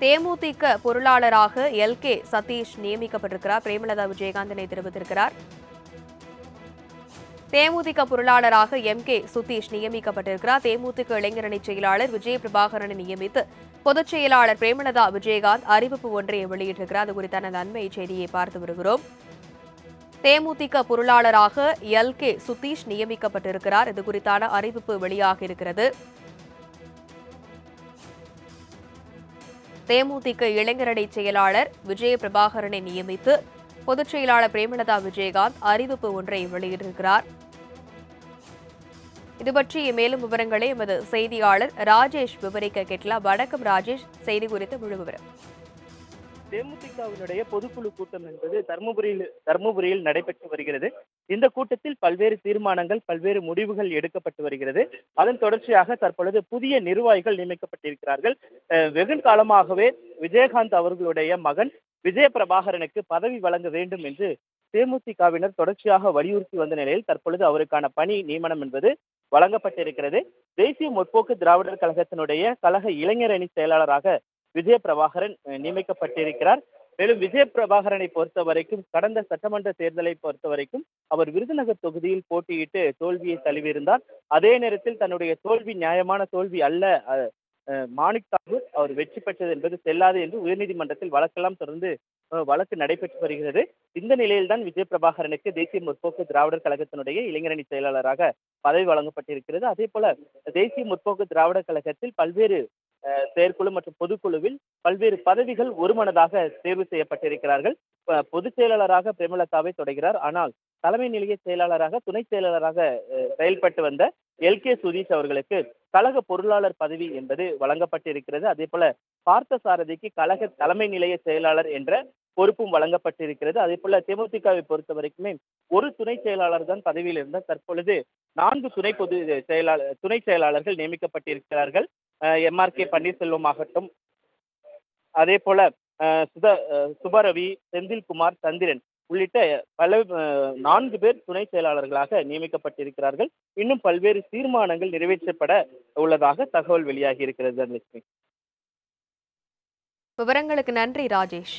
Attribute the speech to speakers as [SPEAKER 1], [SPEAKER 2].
[SPEAKER 1] தேமுதிக பொருளாளராக L. K. Satish நியமிக்கப்பட்டிருக்கிறார். பிரேமலதா விஜயகாந்தனை தெரிவித்திருக்கிறார். தேமுதிக பொருளாளராக எம். கே. சுதீஷ் நியமிக்கப்பட்டிருக்கிறார். தேமுதிக இளைஞரணி செயலாளர் விஜய பிரபாகரனை நியமித்து பொதுச் செயலாளர் பிரேமலதா விஜயகாந்த் அறிவிப்பு ஒன்றை வெளியிட்டிருக்கிறார். அது குறித்தான நன்மை செய்தியை பார்த்து வருகிறோம். தேமுதிக பொருளாளராக எல். கே. சுதீஷ் நியமிக்கப்பட்டிருக்கிறார். இது குறித்தான அறிவிப்பு வெளியாக இருக்கிறது தேமுதிக இளைஞரணி செயலாளர் விஜய பிரபாகரனை நியமித்து பொதுச் செயலாளர் பிரேமலதா விஜயகாந்த் அறிவிப்பு ஒன்றை வெளியிட்டிருக்கிறார். இது பற்றி மேலும் விவரங்களை எமது செய்தியாளர் ராஜேஷ் விவரிக்க கேட்கலாம். வணக்கம் ராஜேஷ். செய்தி குறித்த முழு விவரம்.
[SPEAKER 2] தேமுதிகவினுடைய பொதுக்குழு கூட்டம் என்பது தருமபுரியில் தருமபுரியில் நடைபெற்று வருகிறது. இந்த கூட்டத்தில் பல்வேறு தீர்மானங்கள் பல்வேறு முடிவுகள் எடுக்கப்பட்டு வருகிறது. அதன் தொடர்ச்சியாக தற்பொழுது புதிய நிர்வாகிகள் நியமிக்கப்பட்டிருக்கிறார்கள். வெகு காலமாகவே விஜயகாந்த் அவர்களுடைய மகன் விஜய பிரபாகரனுக்கு பதவி வழங்க வேண்டும் என்று தேமுதிகவினர் தொடர்ச்சியாக வலியுறுத்தி வந்த நிலையில் தற்பொழுது அவருக்கான பணி நியமனம் என்பது வழங்கப்பட்டிருக்கிறது. தேசிய முற்போக்கு திராவிடர் கழகத்தினுடைய கழக இளைஞர் அணி செயலாளராக விஜய பிரபாகரன் நியமிக்கப்பட்டிருக்கிறார். மேலும் விஜய பிரபாகரனை பொறுத்த வரைக்கும் கடந்த சட்டமன்ற தேர்தலை பொறுத்த வரைக்கும் அவர் விருதுநகர் தொகுதியில் போட்டியிட்டு தோல்வியை தழுவியிருந்தார். அதே நேரத்தில் தன்னுடைய தோல்வி நியாயமான தோல்வி அல்ல மாணிக் தாகூர் அவர் வெற்றி பெற்றது என்பது செல்லாது என்று உயர்நீதிமன்றத்தில் வழக்கெல்லாம் தொடர்ந்து வழக்கு நடைபெற்று வருகிறது. இந்த நிலையில்தான் விஜய பிரபாகரனுக்கு தேசிய முற்போக்கு திராவிடர் கழகத்தினுடைய இளைஞரணி செயலாளராக பதவி வழங்கப்பட்டிருக்கிறது. அதே போல தேசிய முற்போக்கு திராவிடர் கழகத்தில் பல்வேறு செயற்குழு மற்றும் பொதுக்குழுவில் பல்வேறு பதவிகள் ஒருமனதாக தேர்வு செய்யப்பட்டிருக்கிறார்கள். பொதுச் செயலாளராக பிரேமலதாவை தொடர்கிறார். ஆனால் தலைமை நிலைய செயலாளராக துணை செயலாளராக செயல்பட்டு வந்த எல். கே. சுதீஷ் அவர்களுக்கு கழக பொருளாளர் பதவி என்பது வழங்கப்பட்டிருக்கிறது. அதே போல பார்த்த சாரதிக்கு கழக தலைமை நிலைய செயலாளர் என்ற பொறுப்பும் வழங்கப்பட்டிருக்கிறது. அதே போல தேமுதிகவை பொறுத்த வரைக்குமே ஒரு துணை செயலாளர் தான் பதவியில் இருந்தால் தற்பொழுது நான்கு துணை பொது செயலாளர் துணை செயலாளர்கள் நியமிக்கப்பட்டிருக்கிறார்கள். எம்ஆர்கே பன்னீர்செல்வம் ஆகட்டும் அதே போல சுத சுபரவி செந்தில்குமார் சந்திரன் உள்ளிட்ட பல நான்கு பேர் துணை செயலாளர்களாக நியமிக்கப்பட்டிருக்கிறார்கள். இன்னும் பல்வேறு தீர்மானங்கள் நிறைவேற்றப்பட உள்ளதாக தகவல் வெளியாகி இருக்கிறது தனலட்சுமி.
[SPEAKER 1] விவரங்களுக்கு நன்றி ராஜேஷ்.